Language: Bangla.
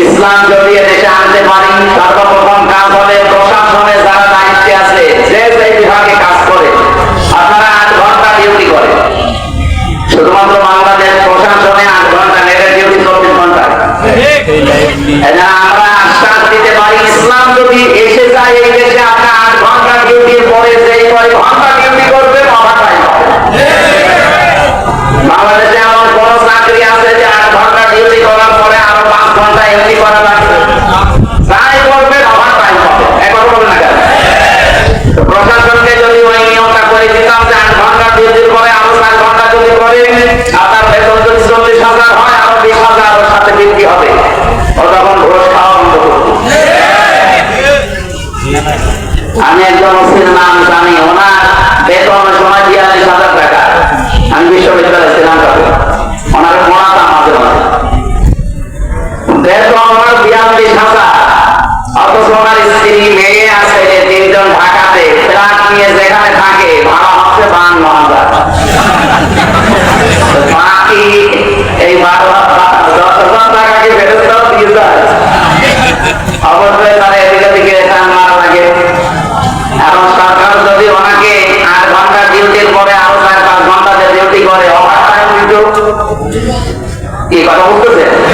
ইসলাম যদি দেশে আনতে পারি সর্বপ্রথম কাজ হবে প্রশাসনে যারা দায়িত্বে আছে যে যে বিভাগে কাজ করে আপনারা আট ঘণ্টা ডিউটি করে। শুধুমাত্র বাংলাদেশ প্রশাসনে আট ঘণ্টা নেটের ডিউটি চব্বিশ ঘণ্টা আমরা আশ্বাস দিতে পারি ইসলাম যদি এই আমি একজন মুসলিম নাম জানি ওনার বেতন সময় বিয়াল্লিশ হাজার টাকা। আমি বিশ্ববিদ্যালয়ে ছিলাম তখন। ওনার পড়াতাম মাঝে মাঝে বেতন ওনার বিয়াল্লিশ হাজার। অথচ ওনার স্ত্রী, মেয়ে আছে তিনজন ঢাকাতে, ফ্ল্যাট নিয়ে যেখানে থাকে, ভাড়া কি কথা ওনার